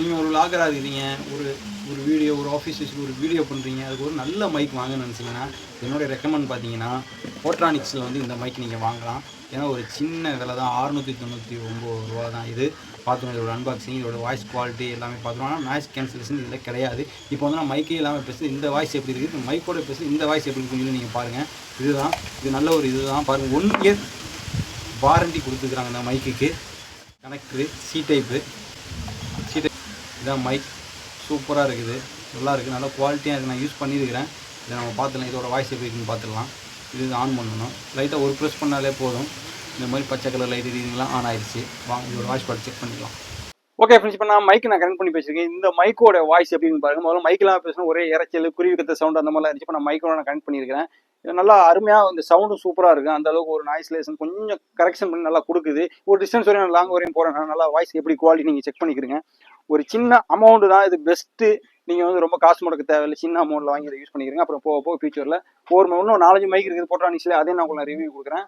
நீங்கள் ஒரு விளாகராக இருக்கிறீங்க ஒரு ஒரு வீடியோ ஒரு ஆஃபீஸ் ஒரு வீடியோ பண்ணுறீங்க அதுக்கு ஒரு நல்ல மைக் வாங்கணும்னு நினச்சிங்கன்னா என்னுடைய ரெக்கமெண்ட் பார்த்தீங்கன்னா போட்ரானிக்ஸில் வந்து இந்த மைக் நீங்கள் வாங்கலாம். ஏன்னா ஒரு சின்ன விலை தான் அறுநூற்றி தொண்ணூற்றி ஒம்பது ரூபா தான் இது. பார்த்துக்கணும் இதோட அன்பாக்சிங் இதோட வாய்ஸ் குவாலிட்டி எல்லாமே பார்த்துருவோம் ஆனால் நாய்ஸ் கேன்சலேஷன் இதில் கிடையாது. இப்போ வந்து நான் மைக்கே இல்லாமல் பேசுது இந்த வாய்ஸ் எப்படி இருக்குது மைக்கோட பேசுது இந்த வாய்ஸ் எப்படி இருக்குன்னு நீங்கள் பாருங்கள் இதுதான் இது நல்ல ஒரு இதுதான். பாருங்கள் ஒன் இயர் வாரண்டி கொடுத்துருக்குறாங்க இந்த மைக்குக்கு கனெக்டரு சி டைப்பு இதான் மைக் சூப்பராக இருக்குது. நல்லா இருக்குது. நல்லா குவாலிட்டியாக இருக்குது நான் யூஸ் பண்ணியிருக்கிறேன். இதை நம்ம பார்த்துலாம் இதோட வாய்ஸ் எப்படி இருக்குன்னு பார்த்துடலாம். இது ஆன் பண்ணணும். லைட்டாக ஒரு ப்ரெஸ் பண்ணாலே போதும். இந்த மாதிரி பச்சை கலர் லைட் இதுலாம் ஆன் ஆயிடுச்சு. வாங்க இதோட வாய்ஸ் பார்த்து செக் பண்ணிக்கலாம். ஓகே ஃப்ரெண்ட்ஸ் இப்போ நான் மைக் நான் கனெக்ட் பண்ணி பேசியிருக்கேன். இந்த மைக்கோட வாய்ஸ் எப்படின்னு பாருங்க. முதல்ல மைக்கெலாம் பேசணும் ஒரே இறைச்சல் குருவி கத்த சவுண்ட் அந்த மாதிரிலாம் இருந்துச்சு. இப்போ நான் மைக்கோட நான் கனெக்ட் பண்ணியிருக்கிறேன். இது நல்லா அருமையாக இந்த சவுண்டும் சூப்பராக இருக்குது அந்த அளவுக்கு ஒரு நாய்ஸ்லேஷன் கொஞ்சம் கரெக்ஷன் பண்ணி நல்லா கொடுக்குது. ஒரு டிஸ்டன்ஸ் வரையும் லாங் வரையும் போகிறேன் நல்லா வாய்ஸ் எப்படி குவாலிட்டி நீங்கள் செக் பண்ணிக்கிறீங்க. ஒரு சின்ன அமௌண்ட் தான் இது பெஸ்ட்டு நீங்கள் வந்து ரொம்ப காசு முடக்க தேவையில்லை. சின்ன அமௌண்ட்டில் வாங்கி இதை யூஸ் பண்ணிக்கிறீங்க. அப்புறம் போக போக ஃபியூச்சரில் ஃபோர் இன்னும் நாலஞ்சு மைக் இருக்குது. போட்டா அதே நான் உங்களுக்கு ரிவ்யூ கொடுக்குறேன்.